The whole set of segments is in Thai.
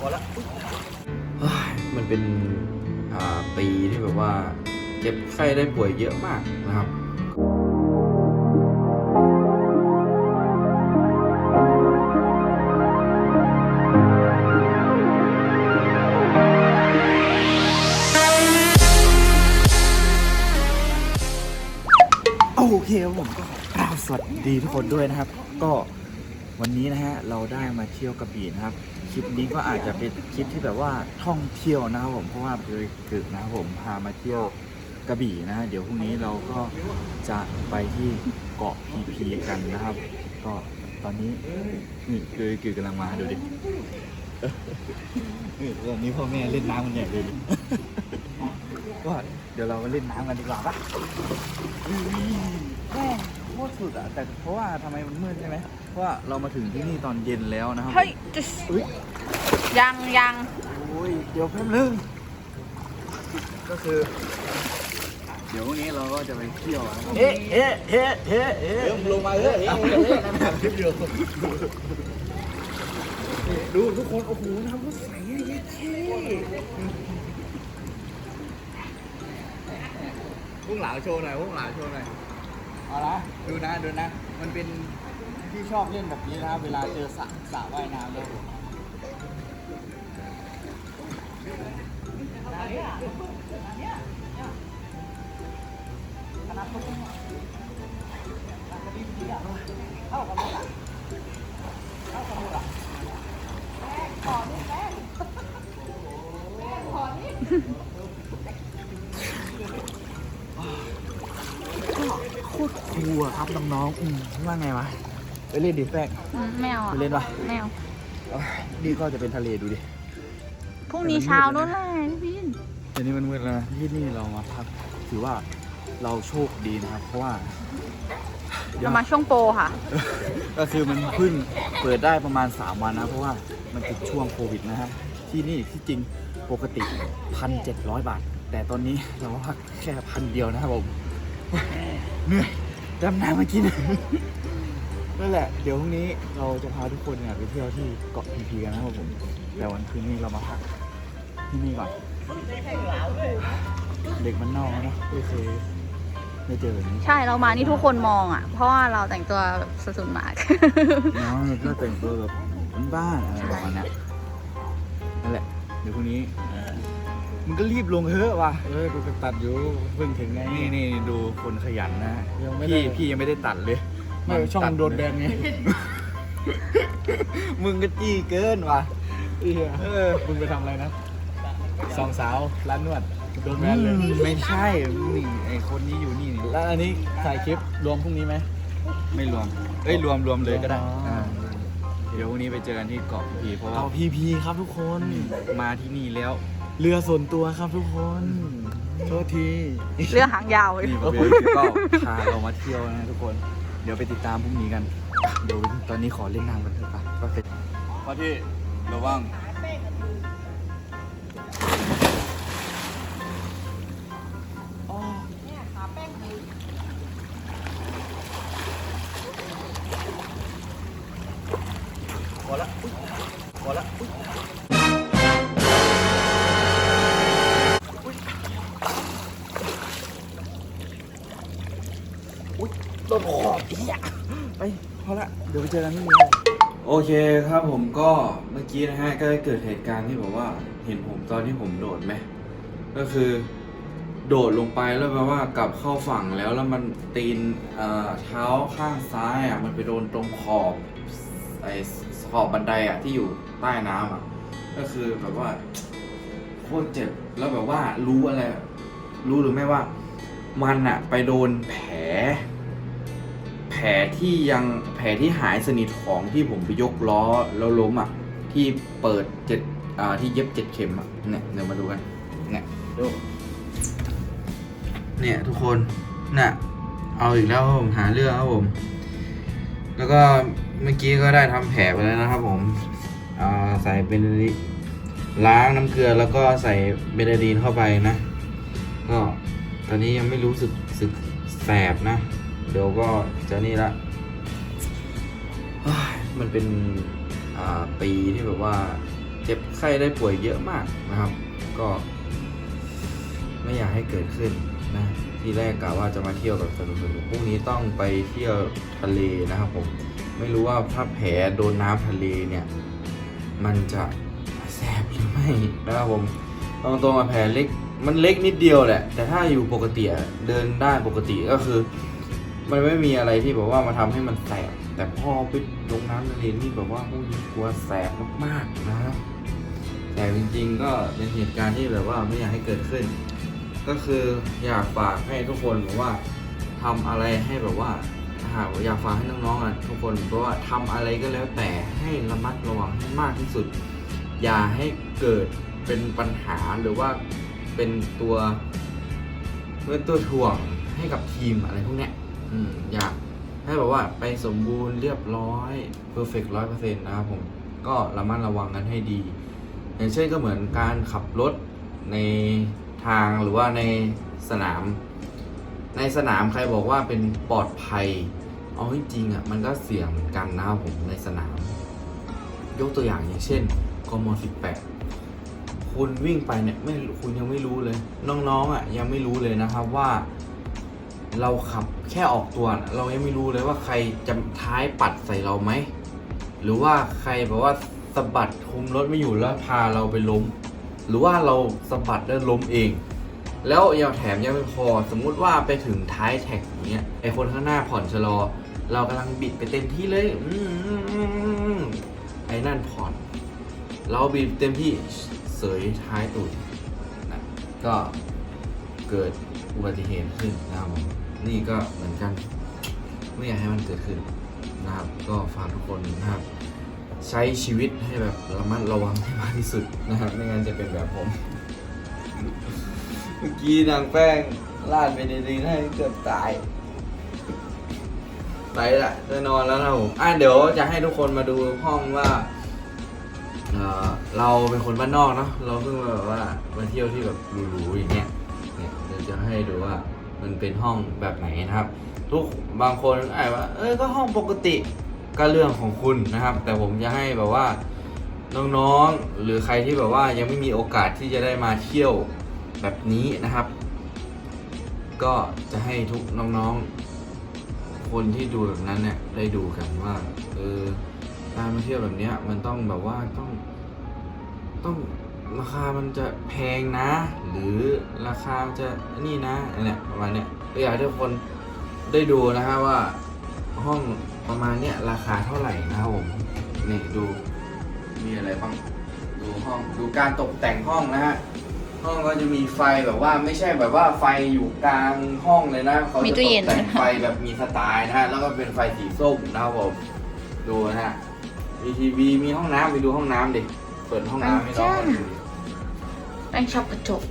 พอละมันเป็นปีที่แบบว่าเจ็บไข้ได้ป่วยเยอะมากนะครับโอเคผมก็กราบสวัสดีทุกคนด้วยนะครับ ก็ วันนี้นะฮะเราได้มาเที่ยวกระบี่นะครับคลิปนี้ก็อาจจะเป็นคลิปที่แบบว่าท่องเที่ยวนะครับผมเพราะว่าเคยเกิดนะครับผมพามาเที่ยวกระบี่นะฮะเดี๋ยวพรุ่งนี้เราก็จะไปที่เกาะพีพีกันนะครับ ก็ตอนนี้นี่คือคือกำลังมาดูดินี่ตอนนี้พ่อแม่เล่นน้ำกันใหญ่เลยก็เดี๋ยวเรามาเล่นน้ำกันดีกว่าปะ ตรสุดอะแต่เพราะว่าทำไมมันมืดใช่ไหมเพราะว่าเรามาถึงที่นี่ตอนเย็นแล้วนะครับเฮ้ยจะอุ้ยยังยังโอ้ยเดี๋ยวแป๊บนึงก็คือ เดี๋ยววันนี้เราก็จะไปเที่ยวนะครับเอ๊ะเอ๊ะเอ๊ะเอ๊ะเอ๊ะลงมาเลยเอ๊ะเอ๊ะเอ๊ะนั่นทำคลิปอยู่ดูทุกคนโอ้โหน้ำก็ใสเย้เท่พุ่งหลาโชว์หน่อยพุ่งหลาโชว์หน่อย เอาละดูนะดูนะ มันเป็นที่ชอบเล่นแบบนี้นะครับเวลาเจอสระสระว่ายน้ำแล้วผมโคต รคูลอะครับน้องๆอืมว่าไงวะไปเล่นดิแป้งอืมไม่เอาไปอะเล่นปะไม่เอาเอ้ยนี่ก็จะเป็นทะเลดูดิ พรุ่งนี้เช้านู้นแหละพี่บินตอนนี้มันมืดแล้วนะที่นี่เรามาพักถือว่าเราโชคดีนะครับ เพราะว่าเรามาช่วงโปรค่ะ ก็คือมันเพิ่งเปิดได้ประมาณ 3 วันนะ เพราะว่ามันติดช่วงโควิดนะฮะที่นี่ที่จริงปกติพันเจ็ดร้อยบาท แต่ตอนนี้เราพักแค่พันเดียวนะครับผม เหนื่อยดำน้ำมากินนั่นแหละ เดี๋ยวพรุ่งนี้เราจะพาทุกคนเนี่ยไปเที่ยวที่เกาะพีพีกันนะครับผม แต่วันคืนนี้เรามาพักที่นี่ก่อน เด็กมันนอกเนาะไม่เคยไม่เจอแบบนี้ใช่เรามานี่ทุกคนมองอะ เพราะว่าเราแต่งตัวแบบสุดๆมากน้องก็แต่งตัวแบบบ้านๆอะไรประมาณเนี้ยนั่นแหละ เดี๋ยวพรุ่งนี้ มันก็รีบลงเถอะว่ะเออดูกันตัดอยู่เพิ่งถึงไง นี่นี่ดูคนขยันนะยังไม่ได้ พี่พี่ยังไม่ได้ตัดเลยไม่ช่องโดนแบนไงมึงก็จี้เกินว่ะเอียเออคุณไปทำอะไรนะสองสาวร้านนวดโดนแบนเลยไม่ใช่นี่ไอคนนี้อยู่นี่นี่แล้วอันนี้ถ่ายคลิปรวมพรุ่งนี้ไหมไม่รวมเอ้ยรวมรวมเลยก็ได้อ๋ออ่าเดี๋ยววันนี้ไปเจอกันที่เกาะพีเพราะว่าเต่าพีพีครับทุกคน มาที่นี่แล้ว เรือส่วนตัวครับทุกคน โทษที เรือหางยาวเลยนี่บริก็พาเรามาเที่ยวนะทุกคน เดี๋ยวไปติดตามพรุ่งนี้กัน เดี๋ยวตอนนี้ขอเล่นน้ำกันเถอะไปก็เสร็จพอที่ระวังพอละพอละ เดี๋ยวไปเจอกันที่นี่ โอเคครับผมก็เมื่อกี้นะฮะก็เกิดเหตุการณ์ที่แบบว่าเห็นผมตอนที่ผมโดดไหมก็คือ โดดลงไปแล้วแบบว่ากลับเข้าฝั่งแล้วแล้วมันตีนเอ่อเท้าข้างซ้ายอะมันไปโดนตรงขอบไอ้ขอบบันไดอะที่อยู่ใต้น้ำอะก็คือแบบว่าโคตรเจ็บแล้วแบบว่ารู้อะไร รู้หรือไม่ว่า มันอะไปโดนแผล ลที่ยังแผลที่หายสนิทของที่ผมไปยกล้อแล้วล้มอะที่เปิดเจ็ดอ่าที่เย็บเจ็ดเข็มอะเนี่ยเดี๋ยวมาดูกันเนี่ยดูเนี่ยทุกคนน่ะเอาอีกแล้วครับผมหาเรื่องครับผม แล้วก็เมื่อกี้ก็ได้ทำแผลไปแล้วนะครับผมอ่าใส่เบนดีล้างน้ำเกลือแล้วก็ใส่เบนดีนเข้าไปนะ ก็ตอนนี้ยังไม่รู้สึกสึกแสบนะ เดี๋ยวก็จะนี่ละมันเป็นปีที่แบบว่าเจ็บไข้ได้ป่วยเยอะมากนะครับ ก็ ไม่อยากให้เกิดขึ้นนะที่แรกกะว่าจะมาเที่ยวแบบสนุกๆพรุ่งนี้ต้องไปเที่ยวทะเลนะครับผมไม่รู้ว่าถ้าแผลโดนน้ำทะเลเนี่ย มันจะแสบหรือไม่นะครับผมตรงตรงๆแผลเล็กมันเล็กนิดเดียวแหละ แต่ถ้าอยู่ปกติเดินได้ปกติก็คือ มันไม่มีอะไรที่แบบว่ามาทำให้มันแสบ แต่พอไปลงน้ำทะเลนี่แบบว่าพวกนี้กลัวแสบมากๆนะครับแต่จริงๆก็เป็นเหตุการณ์ที่แบบว่าไม่อยากให้เกิดขึ้น ก็คืออยากฝากให้ทุกคนแบบว่าทำอะไรให้แบบว่าหากอยากฝากให้น้องๆอะทุกคนเพราะว่าทำอะไรก็แล้วแต่ให้ระมัดระวังให้มากที่สุด อย่าให้เกิดเป็นปัญหาหรือว่าเป็นตัวเป็นตัวถ่วงให้กับทีมอะไรพวกเนี้ย อืมอยากให้แบบว่าไปสมบูรณ์เรียบร้อยเพอร์เฟกต์ร้อยเปอร์เซ็นต์นะครับผมก็ระมัดระวังกันให้ดี อย่างเช่นก็เหมือนการขับรถในทางหรือว่าในสนาม ในสนามใครบอกว่าเป็นปลอดภัย เอาจริงอะมันก็เสี่ยงเหมือนกันนะครับผมในสนาม ยกตัวอย่างอย่างเช่นกม18คุณวิ่งไปเนี่ยไม่คุณยังไม่รู้เลย น้องๆอะยังไม่รู้เลยนะครับว่า เราขับแค่ออกตัวนะเรายังไม่รู้เลยว่าใครจะท้ายปัดใส่เราไหม หรือว่าใครแบบว่าสะบัดคุมรถไม่อยู่แล้วพาเราไปล้ม หรือว่าเราสะบัดแล้วล้มเอง แล้วยังแถมยังไม่พอสมมุติว่าไปถึงท้ายแท็กอย่างเงี้ยไอคนข้างหน้าผ่อนชะลอ เรากำลังบิดไปเต็มที่เลยอืมไอ้นั่นผ่อน เราบิดเต็มที่เสยท้ายตูดนะก็เกิด อุบัติเหตุขึ้นนะครับผมนี่ก็เหมือนกันไม่อยากให้มันเกิดขึ้นนะครับ ก็ฝากทุกคนนะครับ ใช้ชีวิตให้แบบระมัดระวังให้มากที่สุดนะครับไม่งั้นจะเป็นแบบผม เมื่อกี้นางแป้งลาดไปในดินให้เกือบตายไปละจะนอนแล้วนะผมอะเดี๋ยวจะให้ทุกคนมาดูห้องว่าเเราเป็นคนบ้านนอกเนาะเราเพิ่งมาแบบว่ามาเที่ยวที่แบบหรูๆอย่างเงี้ย จะให้ดูว่ามันเป็นห้องแบบไหนนะครับ ทุกบางคนอาจว่า เอ้ยก็ห้องปกติก็เรื่องของคุณนะครับ แต่ผมจะให้แบบว่าน้องๆหรือใครที่แบบว่ายังไม่มีโอกาสที่จะได้มาเที่ยวแบบนี้นะครับ ก็จะให้ทุกน้องๆ คนที่ดูแบบนั้นเนี่ยได้ดูกันว่าเออการมาเที่ยวแบบเนี้ยมันต้องแบบว่าต้องต้อง ราคามันจะแพงนะ หรือราคาจะนี่นะเนี่ยประมาณเนี้ยอยากให้ทุกคนได้ดูนะฮะว่าห้องประมาณเนี้ยราคาเท่าไหร่นะครับผมนี่ดูมีอะไรบ้างดูห้องดูการตกแต่งห้องนะฮะห้องก็จะมีไฟแบบว่าไม่ใช่แบบว่าไฟอยู่กลางห้องเลยนะเขาจะตกแต่งไฟแบบมีสไตล์นะฮะแล้วก็เป็นไฟสีส้มนะครับผมดูนะฮะมีทีวีมีห้องน้ำไปดูห้องน้ำดิเปิดห้องน้ำให้น้องดู แป้งชอบกระจก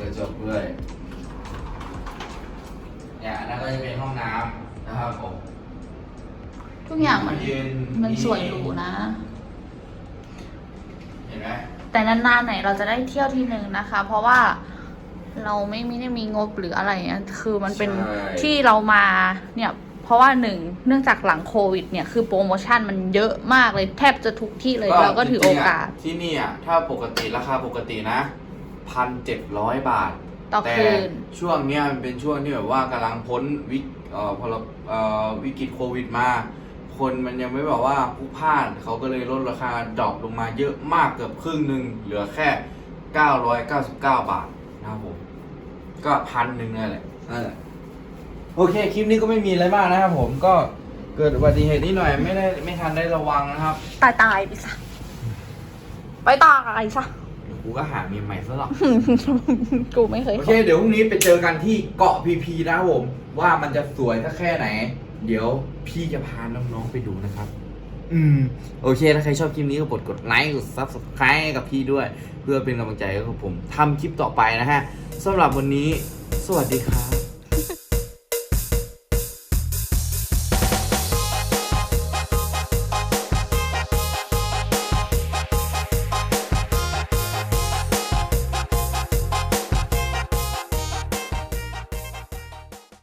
กระจกด้วยเนี่ยอันนั้นก็จะเป็นห้องน้ำนะครับผมทุกอย่างมันยืนมันสวยหรูนะ เห็นไหมแต่นานๆไหนเราจะได้เที่ยวทีหนึ่งนะคะ เพราะว่าเราไม่ไม่ได้มีงบหรืออะไรเงี้ยคือมันเป็นใช่ ที่เรามาเนี่ย เพราะว่าหนึ่งเนื่องจากหลังโควิดเนี่ยคือโปรโมชั่นมันเยอะมากเลยแทบจะทุกที่เลยเราก็ถือโอกาสจริงๆะที่นี่อะถ้าปกติราคาปกตินะพันเจ็ดร้อยบาท ต่อแต่คืน ช่วงเนี้ยมันเป็นช่วงที่แบบว่ากำลังพ้นวิกเอ่อพอเราเอ่อวิกฤตโควิดมา คนมันยังไม่แบบว่าพลุกพล่านเขาก็เลยลดราคาดรอปลงมาเยอะมากเกือบครึ่งหนึ่งเหลือแค่ 999 บาทนะครับผม ก็พันหนึ่งนั่นแหละนั่นแหละ โอเค คลิปนี้ก็ไม่มีอะไรมากนะครับผมก็เกิดอุบัติเหตุนิดหน่อยไม่ได้ไม่ทันได้ระวังนะครับตายตายๆไปซะไปตายซะเดี๋ยวกูก็หาเมียใหม่ซะหรอก กูไม่เคยโอเค เดี๋ยวพรุ่งนี้ไปเจอกันที่เกาะพีพีนะครับผม ว่ามันจะสวยสักแค่ไหน เดี๋ยวพี่จะพาน้องๆไปดูนะครับ อืม โอเค ถ้าใครชอบคลิปนี้ก็กดกดไลค์กด subscribe ให้กับพี่ด้วย เพื่อเป็นกำลังใจให้กับผมทำคลิปต่อไปนะฮะสำหรับวันนี้ สวัสดีครับ